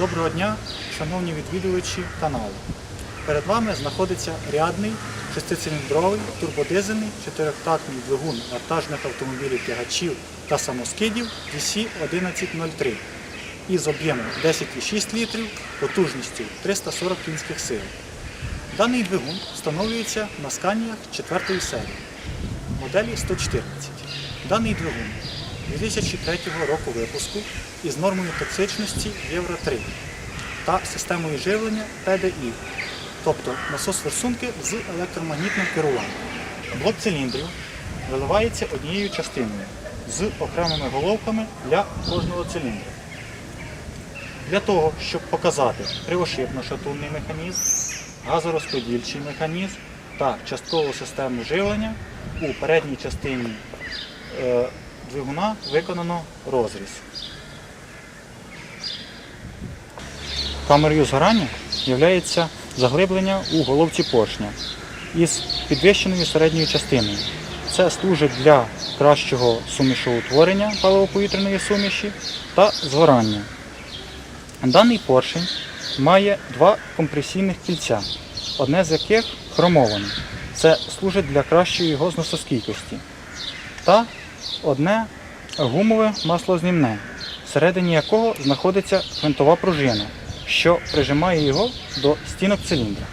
Доброго дня, шановні відвідувачі каналу. Перед вами знаходиться рядний шестициліндровий турбодизельний чотирьохтактний двигун вантажних автомобілів тягачів та самоскидів DC1103 із об'ємом 10,6 літрів, потужністю 340 кінських сил. Даний двигун встановлюється на сканіях 4 серії моделі 114. Даний двигун 2003 року випуску із нормою токсичності Євро 3 та системою живлення PDI, тобто насос форсунки з електромагнітним керуванням. Блок циліндрів виливається однією частиною з окремими головками для кожного циліндра. Для того, щоб показати кривошипно-шатунний механізм, газорозподільчий механізм та часткову систему живлення, у передній частині е, двигуна виконано розріз. Камерою згорання є заглиблення у головці поршня із підвищеною середньою частиною. Це служить для кращого сумішоутворення паливо-повітряної суміші та згорання. Даний поршень має два компресійних кільця, одне з яких хромоване. Це служить для кращої його зносостійкості. Та одне гумове маслознімне, всередині якого знаходиться гвинтова пружина, що прижимає його до стінок циліндра.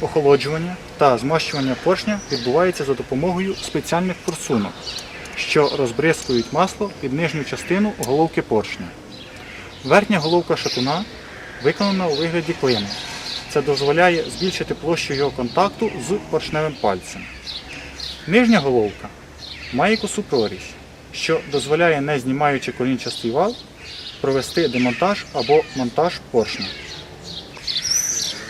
Охолоджування та змащування поршня відбувається за допомогою спеціальних форсунок, що розбризкують масло під нижню частину головки поршня. Верхня головка шатуна виконана у вигляді клина. Це дозволяє збільшити площу його контакту з поршневим пальцем. Нижня головка має косу прорізь, що дозволяє, не знімаючи колінчастий вал, провести демонтаж або монтаж поршня.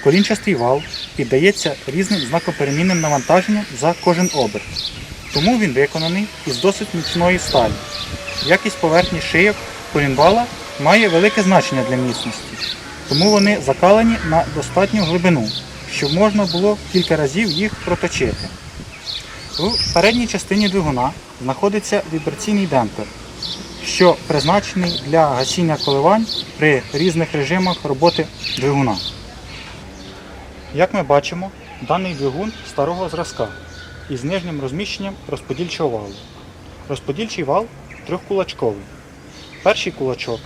Колінчастий вал піддається різним знакоперемінним навантаженням за кожен оберт. Тому він виконаний із досить міцної сталі. Якість поверхні шийок колінвала має велике значення для міцності, тому вони закалені на достатню глибину, щоб можна було кілька разів їх проточити. В передній частині двигуна знаходиться вібраційний демпфер, що призначений для гасіння коливань при різних режимах роботи двигуна. Як ми бачимо, даний двигун старого зразка із нижнім розміщенням розподільчого валу. Розподільчий вал трьохкулачковий. Перший кулачок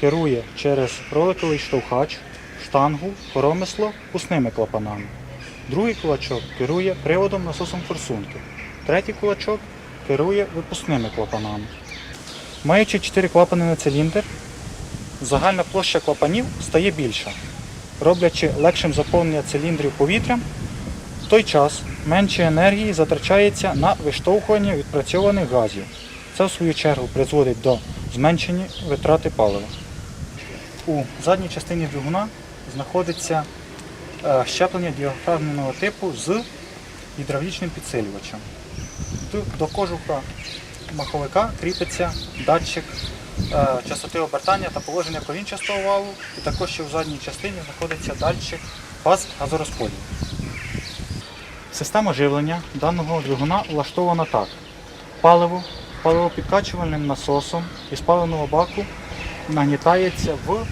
керує через роликовий штовхач, штангу, коромисло пусними клапанами. Другий кулачок керує приводом насосом форсунки. Третій кулачок керує випускними клапанами. Маючи 4 клапани на циліндр, загальна площа клапанів стає більша, роблячи легшим заповнення циліндрів повітрям, в той час менше енергії затрачається на виштовхування відпрацьованих газів. Це в свою чергу призводить до зменшення витрати палива. У задній частині двигуна знаходиться щеплення діафрагмного типу з гідравлічним підсилювачем. До кожуха маховика кріпиться датчик е, частоти обертання та положення колінчастого валу, і також ще в задній частині знаходиться датчик фаз газорозподілу. Система живлення даного двигуна влаштована так. Паливо паливопідкачувальним насосом із паливного баку нагнітається в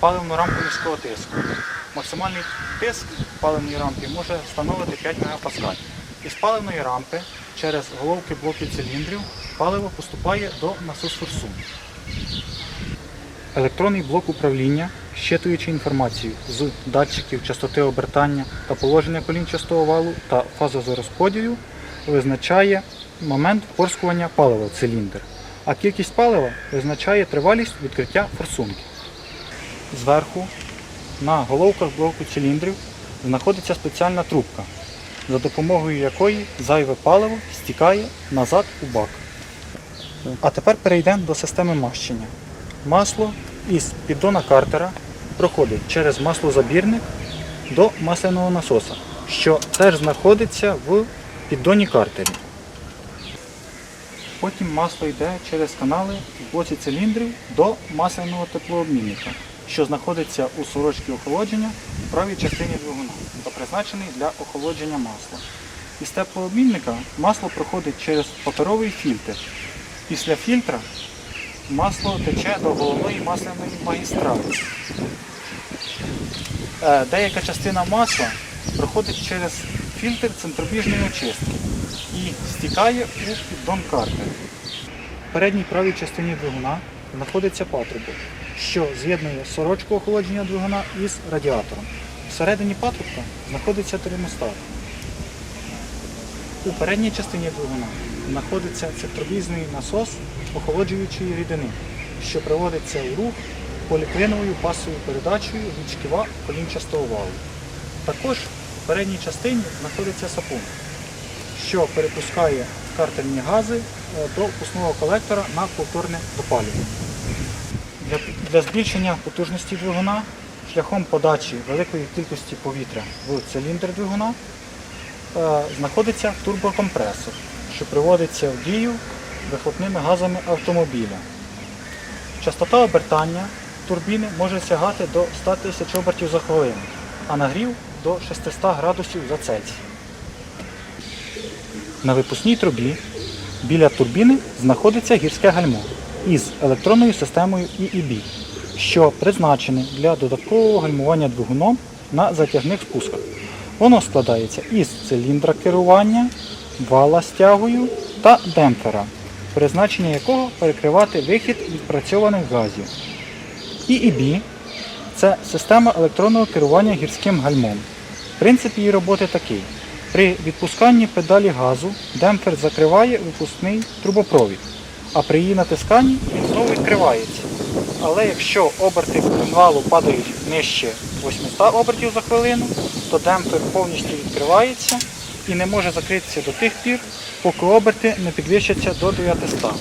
паливну рамку низького тиску. Максимальний тиск в паливній рампі може становити 5 МПа. Із паливної рампи через головки блоків циліндрів паливо поступає до насос-форсун. Електронний блок управління, щитуючи інформацію з датчиків частоти обертання та положення колінчастого валу та фазозорозподілу, визначає момент впорскування палива в циліндр, а кількість палива визначає тривалість відкриття форсунки. Зверху на головках блоку циліндрів знаходиться спеціальна трубка, за допомогою якої зайве паливо стікає назад у бак. А тепер перейдемо до системи мащення. Масло із піддона картера проходить через маслозабірник до масляного насоса, що теж знаходиться в піддоні картері. Потім масло йде через канали в блоці циліндрів до масляного теплообмінника, що знаходиться у сорочці охолодження в правій частині двигуна та призначений для охолодження масла. Із теплообмінника масло проходить через паперовий фільтр. Після фільтра масло тече до головної масляної магістрали. Е, Деяка частина масла проходить через фільтр центробіжної очистки і стікає у піддон картера. В передній правій частині двигуна знаходиться патрубок, що з'єднує сорочку охолодження двигуна із радіатором. Всередині патрубка знаходиться термостат. У передній частині двигуна знаходиться центробізний насос охолоджуючої рідини, що приводиться у рух поліклиновою пасовою передачею від шківа колінчастого валу. Також в передній частині знаходиться сапун, що перепускає картерні гази е, до впускного колектора на повторне допалювання. Для, для збільшення потужності двигуна шляхом подачі великої кількості повітря в циліндр двигуна е, знаходиться турбокомпресор, що приводиться в дію вихлопними газами автомобіля. Частота обертання турбіни може сягати до 100 тисяч обертів за хвилину, а нагрів до 600 градусів за Цельсій. На випускній трубі біля турбіни знаходиться гірське гальмо із електронною системою EEB, що призначене для додаткового гальмування двигуном на затяжних спусках. Воно складається із циліндра керування, вала з тягою та демпфера, призначення якого перекривати вихід відпрацьованих газів. EEB – це система електронного керування гірським гальмом. Принцип її роботи такий. При відпусканні педалі газу демпфер закриває випускний трубопровід, а при її натисканні він знову відкривається. Але якщо оберти коленвалу падають нижче 800 обертів за хвилину, то демпфер повністю відкривається і не може закритися до тих пір, поки оберти не підвищаться до 900,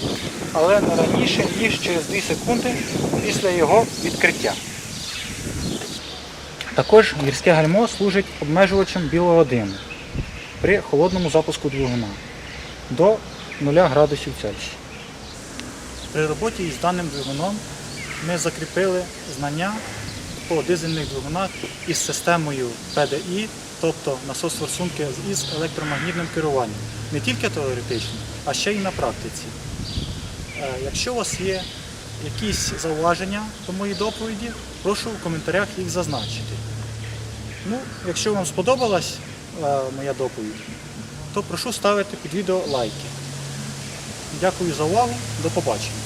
але не раніше, ніж через 2 секунди після його відкриття. Також гірське гальмо служить обмежувачем білого диму при холодному запуску двигуна до 0 градусів Цельсія. При роботі із даним двигуном ми закріпили знання по дизельних двигунах із системою PDI, тобто насос форсунки із електромагнітним керуванням. Не тільки теоретично, а ще й на практиці. Е, Якщо у вас є якісь зауваження до моєї доповіді, прошу в коментарях їх зазначити. Ну, якщо вам сподобалась е, моя доповідь, то прошу ставити під відео лайки. Дякую за увагу, до побачення.